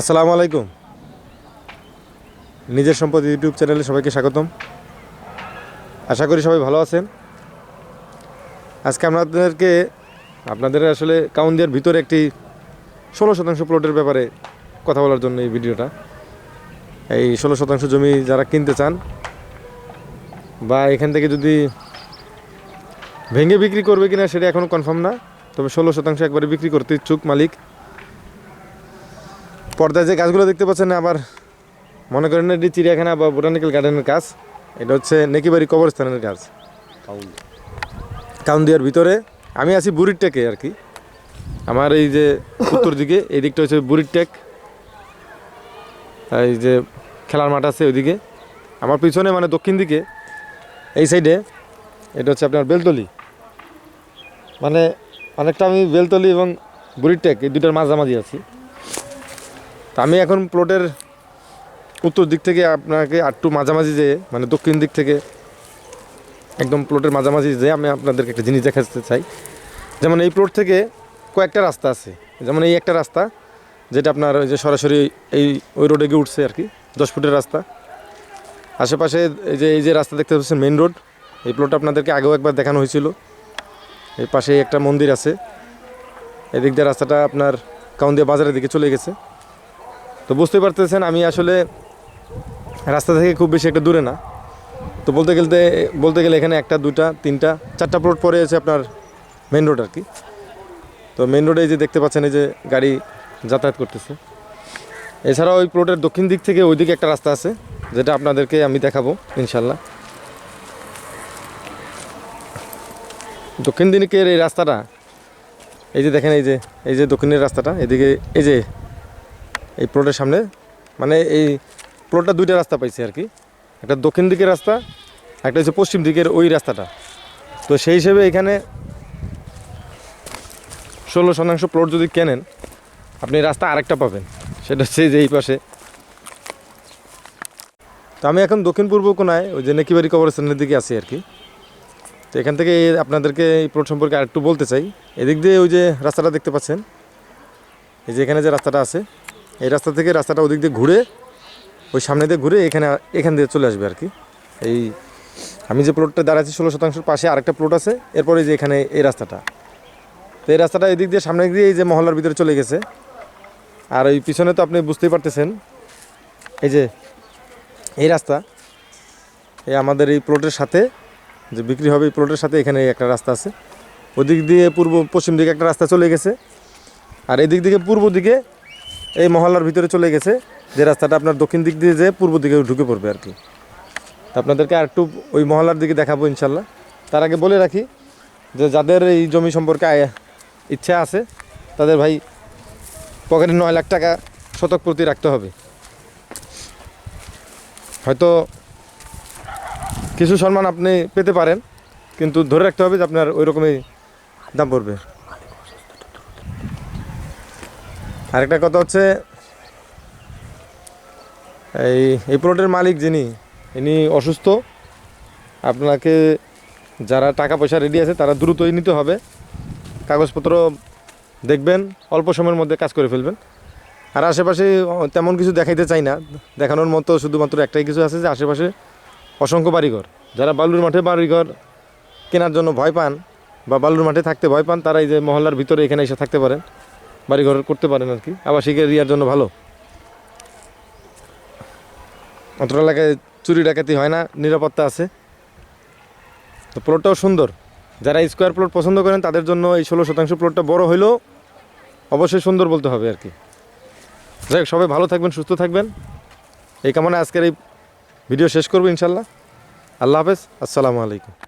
আসসালামু আলাইকুম। নিজের সম্পদ ইউটিউব চ্যানেলে সবাইকে স্বাগতম। আশা করি সবাই ভালো আছেন। আজকে আপনাদেরকে, আপনাদের আসলে কাউন্দিয়ার ভিতরে একটি ষোলো শতাংশ প্লটের ব্যাপারে কথা বলার জন্য এই ভিডিওটা। এই ষোলো শতাংশ জমি যারা কিনতে চান, বা এখান থেকে যদি ভেঙে বিক্রি করবে কিনা সেটা এখনও কনফার্ম না, তবে ষোলো শতাংশ একবারে বিক্রি করতে ইচ্ছুক মালিক। পর্দায় যে গাছগুলো দেখতে পাচ্ছেন আবার মনে করেন এটি চিড়িয়াখানা বা বোটানিক্যাল গার্ডেনের গাছ। এটা হচ্ছে নেকিবাড়ি কবরস্থানের গাছ। কাউন্দিয়ার ভিতরে আমি আছি বুড়ির টেকে আর কি। আমার এই যে উত্তর দিকে এই দিকটা হচ্ছে বুড়ির টেক। এই যে খেলার মাঠ আছে ওইদিকে। আমার পিছনে মানে দক্ষিণ দিকে এই সাইডে এটা হচ্ছে আপনার বেলতলি। মানে অনেকটা আমি বেলতলি এবং বুড়ির টেক এই দুটার মাঝামাঝি আছি। তা আমি এখন প্লটের উত্তর দিক থেকে আপনাকে আটটু মাঝামাঝি যেয়ে মানে দক্ষিণ দিক থেকে একদম প্লটের মাঝামাঝি যেয়ে আমি আপনাদেরকে একটা জিনিস দেখাতে চাই। যেমন এই প্লট থেকে কয়েকটা রাস্তা আছে। যেমন এই একটা রাস্তা, যেটা আপনার ওই যে সরাসরি এই, ওই রোডে গিয়ে উঠছে আর কি দশ ফুটের রাস্তা। আশেপাশে এই যে এই যে রাস্তা দেখতে পাচ্ছেন মেন রোড এই প্লটটা আপনাদেরকে আগেও একবার দেখানো হয়েছিল। এই পাশে একটা মন্দির আছে। এদিক দিয়ে রাস্তাটা আপনার কাউন্দিয়া বাজারের দিকে চলে গেছে। তো বুঝতে পারতেছেন, আমি আসলে রাস্তা থেকে খুব বেশি একটা দূরে না। তো বলতে গেলতে, বলতে গেলে এখানে একটা দুটা তিনটা, চারটা প্লট পরে আছে আপনার মেন রোড আর কি। তো মেন রোডে যে দেখতে পাচ্ছেন, এই যে গাড়ি যাতায়াত করতেছে। এছাড়া ওই প্লটের দক্ষিণ দিক থেকে ওইদিকে একটা রাস্তা আছে, যেটা আপনাদেরকে আমি দেখাবো ইনশাল্লাহ দক্ষিণ দিকের এই রাস্তাটা, এই যে দেখেন, এই যে এই যে দক্ষিণের রাস্তাটা, এদিকে, এই যে এই প্লটের সামনে। মানে এই প্লটটা দুইটা রাস্তা পাইছে আর কি। একটা দক্ষিণ দিকের রাস্তা, একটা হচ্ছে পশ্চিম দিকের ওই রাস্তাটা। তো সেই হিসেবে এখানে ষোলো শতাংশ প্লট যদি কেনেন, আপনি রাস্তা আরেকটা পাবেন। সেটা হচ্ছে যে এই পাশে। তো আমি এখন দক্ষিণ পূর্ব কোনায়, ওই যে নেকিবাড়ি কবরস্থানের দিকে আছি আর কি। তো এখান থেকে আপনাদেরকে এই প্লট সম্পর্কে আরেকটু বলতে চাই। এদিক দিয়ে ওই যে রাস্তাটা দেখতে পাচ্ছেন, এই যে এখানে যে রাস্তাটা আছে এই রাস্তা থেকে রাস্তাটা ওদিক দিয়ে ঘুরে, ওই সামনে দিয়ে ঘুরে এখানে, এখান দিয়ে চলে আসবে আর কি এই, আমি যে প্লটটা দাঁড়াচ্ছি ষোলো শতাংশের পাশে আরেকটা প্লট আছে, এরপরে যে এখানে এই রাস্তাটা। তো এই রাস্তাটা এদিক দিয়ে সামনে দিয়ে এই যে মহল্লার ভিতরে চলে গেছে। আর ওই পিছনে তো আপনি বুঝতেই পারতেছেন, এই যে এই রাস্তা, এই আমাদের এই প্লটের সাথে, যে বিক্রি হবে এই প্লটের সাথে এখানে একটা রাস্তা আছে। ওদিক দিয়ে পূর্ব, পশ্চিম দিকে একটা রাস্তা চলে গেছে। আর এদিক দিকে পূর্ব দিকে এই মহল্লার ভিতরে চলে গেছে। যে রাস্তাটা আপনার দক্ষিণ দিক দিয়ে যে পূর্ব দিকে ঢুকে পড়বে আর কি। আপনাদেরকে আর একটু ওই মহল্লার দিকে দেখাবো ইনশাল্লাহ। তার আগে বলে রাখি যে যাদের এই জমি সম্পর্কে ইচ্ছা আছে, তাদের ভাই পকেটে নয় লাখ টাকা শতক প্রতি রাখতে হবে। হয়তো কিছু সম্মান আপনি পেতে পারেন, কিন্তু ধরে রাখতে হবে যে আপনার ওই রকমই দাম পড়বে। আরেকটা কথা হচ্ছে, এই এই প্লটের মালিক যিনি, ইনি অসুস্থ। আপনাকে যারা টাকা পয়সা রেডি আছে, তারা দ্রুতই নিতে হবে। কাগজপত্র দেখবেন, অল্প সময়ের মধ্যে কাজ করে ফেলবেন। আর আশেপাশে তেমন কিছু দেখাইতে চাই না। দেখানোর মতো শুধুমাত্র একটাই কিছু আছে যে, আশেপাশে অসংখ্য বাড়িঘর। যারা বালুর মাঠে বাড়িঘর কেনার জন্য ভয় পান বা বালুর মাঠে থাকতে ভয় পান, তারা এই যে মহল্লার ভিতরে এখানে এসে থাকতে পারেন। বাড়িঘর করতে পারেন আর কি। আবাসিক এরিয়ার জন্য ভালো। অতটা এলাকায় চুরি ডাকাতি হয় না নিরাপত্তা আছে। তো প্লটটাও সুন্দর। যারা স্কোয়ার প্লট পছন্দ করেন তাদের জন্য এই ষোলো শতাংশ প্লটটা বড় হইলেও অবশ্যই সুন্দর বলতে হবে আর কি। যাই হোক, সবাই ভালো থাকবেন সুস্থ থাকবেন। এই কামনা আজকের এই ভিডিও শেষ করব ইনশাল্লাহ। আল্লাহ হাফেজ আসসালামু আলাইকুম।